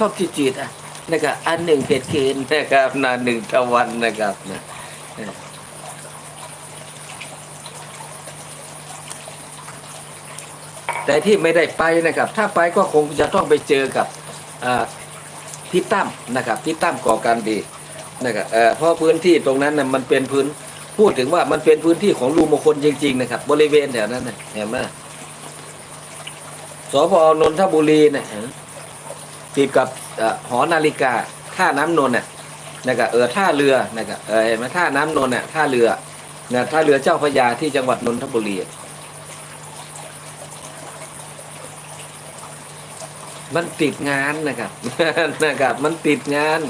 ชอบจืดๆอะนะครับอันหนึ่งเผ็ดเกินนะครับนาหนึ่งตะวันนะครับนะแต่ที่ไม่ได้ไปนะครับ ถ้าไปก็คงจะต้องไปเจอกับพี่ตั้มนะครับพี่ตั้มก่อการดีนะครับเพราะพื้นที่ตรงนั้นน่ะมันเป็นพื้นพูดถึงว่ามันเป็นพื้นที่ของลุงมงคลจริง ๆ นะครับ บริเวณแถวนั้นนะเห็นไหมสพนนทบุรีนะ ติดกับอหอนาฬิกาท่าน้ำนนท์น่ะนะครับเออท่าเรือนะครับเออเห็นไหมท่าน้ำนนท์น่ะท่าเรือนะท่าเรือเจ้าพระยาที่จังหวัดนนทบุรีมันติดงานนะครับนะครับ มันติดงาน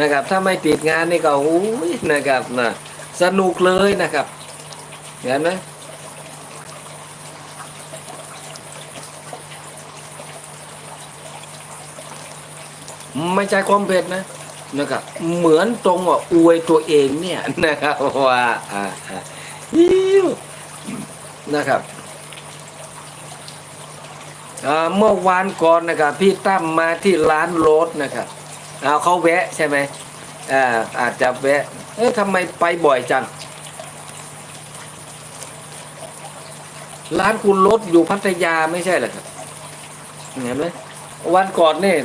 นะครับ ถ้าไม่ติดงานนี่ก็โอ้ยนะครับนะสนุกเลยนะครับเห็นไหม ไม่ใช่ความเผ็ดนะนะครับ เหมือนตรงว่าอวยตัวเองเนี่ยนะครับว่าอ่าอ่ายิ้วนะครับเมื่อวานก่อนนะครับ พี่ตั้มมาที่ร้านรถนะครับเเขาแวะใช่ไหมอ่าอาจจะแวะ เอ๊ะทำไมไปบ่อยจัง ร้านคุณรถอยู่พัทยาไม่ใช่เหรอครับเห็นไหมวันก่อนเนี่ย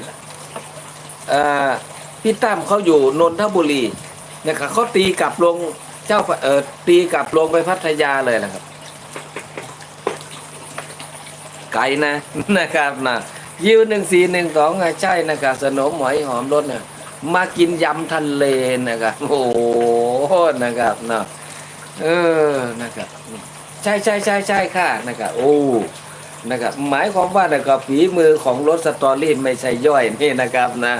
พี่ตั้มเขาอยู่นนทบุรีนะครับเขาตีกลับลงเจ้าเออตีกลับลงไปพัทยาเลยนะครับ ไก่นะนะครับนะยิวหนึ่งสี่หนึ่งสองใช่นะครับสนมหอยหอมรสเนี่ยมากินยำทะเลนะครับโอ้โหนะครับนะเออนะครับใช่ใช่ใช่ใช่ค่ะนะครับโอ้นะครับหมายความว่านะครับฝีมือของรถสตอรี่ไม่ใช่ย่อยนี่นะครับนะ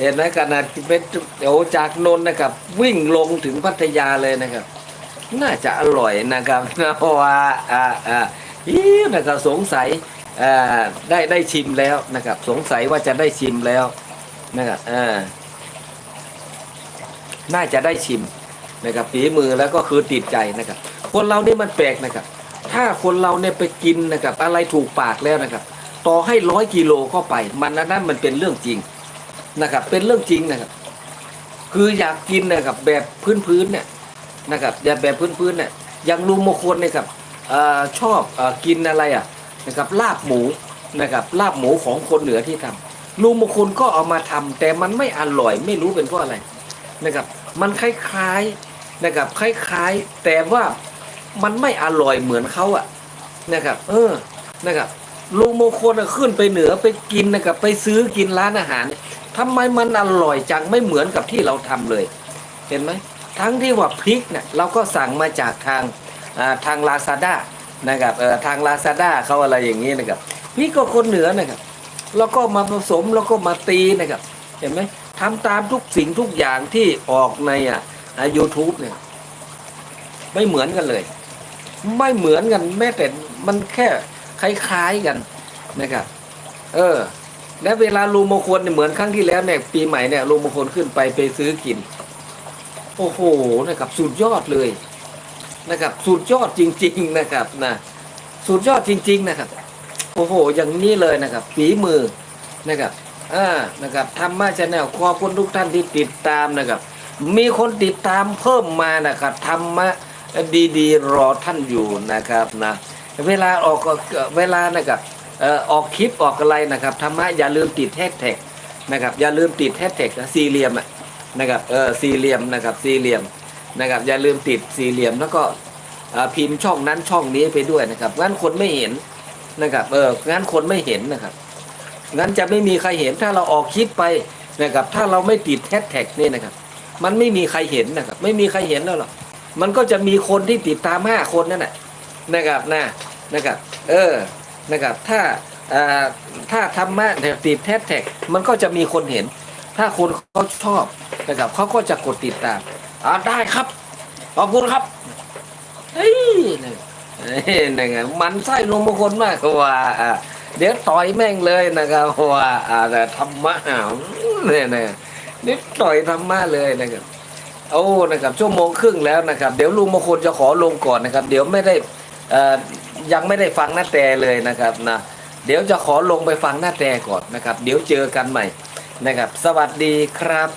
เห็นไหมขนาดเป็นโอ้จากนนนะครับ วิ่งลงถึงพัทยาเลยนะครับ น่าจะอร่อยนะครับนะว่าอ่าอ่าฮิวนะครับสงสัยอ่าได้ได้ชิมแล้วนะครับ สงสัยว่าจะได้ชิมแล้วนะครับอ่าน่าจะได้ชิมนะครับฝีมือแล้วก็คือติดใจนะครับ คนเราเนี่ยมันแปลกนะครับ ถ้าคนเราเนี่ยไปกินนะครับ อะไรถูกปากแล้วนะครับ ต่อให้ร้อยกิโลเข้าไปมันอันนั้นมันเป็นเรื่องจริง นะครับ เป็นเรื่องจริงนะครับ คืออยากกินนะครับแบบพื้นๆเนี่ยนะครับอย่าแบบพื้นๆเนี่ยอย่างลุงมงคลเนี่ยครับอชอบอกินอะไรอะนะครับลาบหมูนะครับลาบหมูของคนเหนือที่ทำลุงมงคลก็เอามาทำแต่มันไม่อร่อยไม่รู้เป็นเพราะอะไรนะครับ มันคล้ายๆนะครับคล้ายๆ แต่ว่ามันไม่อร่อยเหมือนเขาอะนะครับ เออนะครับลุงมงคลน่ะขึ้นไปเหนือไปกินนะครับ ไปซื้อกินร้านอาหาร ทำไมมันอร่อยจังไม่เหมือนกับที่เราทำเลย เห็นไหมทั้งที่ว่าพริกเนี่ยเราก็สั่งมาจากทางทางลาซาด้านะครับทางลาซาด้าเขาอะไรอย่างนี้นะครับพริกก็คนเหนือนะครับแล้วก็มาผสมแล้วก็มาตีนะครับ เห็นไหมทำตามทุกสิ่งทุกอย่างที่ออกในอะยูทูบเนี่ยไม่เหมือนกันเลย ไม่เหมือนกันแม้แต่มันแค่คล้ายๆกันนะครับ เออ และเวลาลุงมงคลเนี่ยเหมือนครั้งที่แล้วเนี่ยปีใหม่เนี่ยลุงมงคลขึ้นไปไปซื้อกิน โอ้โหนะครับสุดยอดเลยนะครับสุดยอดจริง ๆนะครับนะสุดยอดจริง ๆนะครับ โอ้โห อย่างนี้เลยนะครับฝีมือนะครับอ่านะครับธรรมะชาแนลขอบคุณทุกท่านที่ติดตามนะครับ มีคนติดตามเพิ่มมานะครับธรรมะดีๆ รอท่านอยู่นะครับนะเวลาออกเวลานะครับ ออออกคลิปออกอะไรนะครับธรรมะอย่าลืมติดแฮชแท็กนะครับอย่าลืมติดแฮชแท็กสี่เหลี่ยมนะครับเออสี่เหลี่ยมนะครับสี่เหลี่ยมนะครับอย่าลืมติดสี่เหลี่ยมแล้วก็พิมพ์ช่องนั้นช่องนี้ไปด้วยนะครับงั้นคนไม่เห็นนะครับเอองั้นคนไม่เห็นนะครับงั้นจะไม่มีใครเห็นถ้าเราออกคลิปไปนะครับถ้าเราไม่ติดแฮชแท็กนี่นะครับมันไม่มีใครเห็นนะครับไม่มีใครเห็นแล้วหรอกมันก็จะมีคนที่ติดตามห้าคนนั่นแหละนะครับนะนะครับเออ นะครับถ้าถ้าธรรมะเนี่ยติดแฮชแท็กมันก็จะมีคนเห็น ถ้าคนเขาชอบนะครับเขาก็จะกดติดตามอ่าได้ครับขอบคุณครับเฮ้ยนี่ยนี่ไงมันไส้ลงมงคลมากว่าเดี๋ยวต่อยแม่งเลยนะครับว่าแต่ธรรมะอ่าเนี่ยนี่ยนี่ต่อยธรรมะเลยนะครับโอ้นะครับชั่วโมงครึ่งแล้วนะครับ เดี๋ยวลุงมงคลจะขอลงก่อนนะครับ เดี๋ยวไม่ได้อ่อ ยังไม่ได้ฟังหน้าแต่เลยนะครับนะเดี๋ยวจะขอลงไปฟังหน้าแต่ก่อนนะครับ เดี๋ยวเจอกันใหม่นะครับ สวัสดีครับ